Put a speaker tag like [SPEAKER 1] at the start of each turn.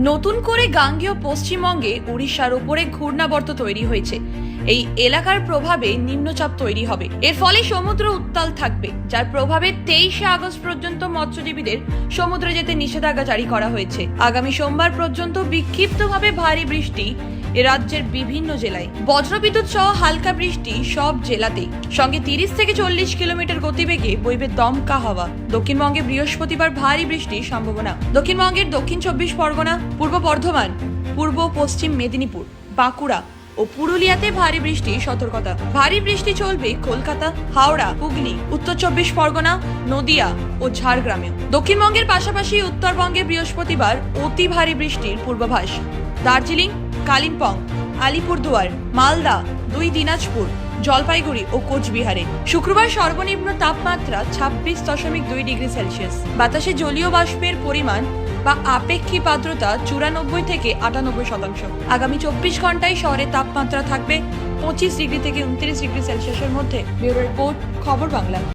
[SPEAKER 1] নতুন করে গাঙ্গেয় পশ্চিমবঙ্গে উড়িষ্যার ওপরে ঘূর্ণাবর্ত তৈরি হয়েছে। এই এলাকার প্রভাবে নিম্নচাপ তৈরি হবে। এর ফলে সমুদ্র উত্তাল থাকবে, যার প্রভাবে তেইশে আগস্ট পর্যন্ত মৎস্যজীবীদের সমুদ্রে যেতে নিষেধাজ্ঞা জারি করা হয়েছে। আগামী সোমবার পর্যন্ত বিক্ষিপ্তভাবে ভারী বৃষ্টি রাজ্যের বিভিন্ন জেলায়। বজ্রবিদ্যুৎ সহ হালকা বৃষ্টি সব জেলাতেই। সঙ্গে তিরিশ থেকে চল্লিশ কিলোমিটার গতিবেগে বইবে দমকা হাওয়া। দক্ষিণবঙ্গে বৃহস্পতিবার ভারী বৃষ্টির সম্ভাবনা। দক্ষিণবঙ্গের দক্ষিণ চব্বিশ পরগনা, পূর্ব বর্ধমান, পূর্ব পশ্চিম মেদিনীপুর, বাঁকুড়া ও পুরুলিয়াতে ভারী বৃষ্টি, সতর্কতা। ভারী বৃষ্টি চলবে কলকাতা, হাওড়া, হুগলি, উত্তর চব্বিশ পরগনা, নদিয়া ও ঝাড়গ্রামে দক্ষিণবঙ্গের পাশাপাশি উত্তরবঙ্গে বৃহস্পতিবার অতি ভারী বৃষ্টির পূর্বাভাস। দার্জিলিং, কালিম্পং, আলিপুরদুয়ার, মালদা, দুই দিনাজপুর, জলপাইগুড়ি ও কোচবিহারে। শুক্রবার সর্বনিম্ন তাপমাত্রা ছাব্বিশ দশমিক দুই ডিগ্রি সেলসিয়াস। বাতাসে জলীয় বাষ্পের পরিমাণ বা আপেক্ষিক আর্দ্রতা চুরানব্বই থেকে আটানব্বই শতাংশ। আগামী চব্বিশ ঘন্টায় শহরের তাপমাত্রা থাকবে পঁচিশ ডিগ্রি থেকে উনত্রিশ ডিগ্রি সেলসিয়াসের মধ্যে। ব্যুরো রিপোর্ট, খবর বাংলা।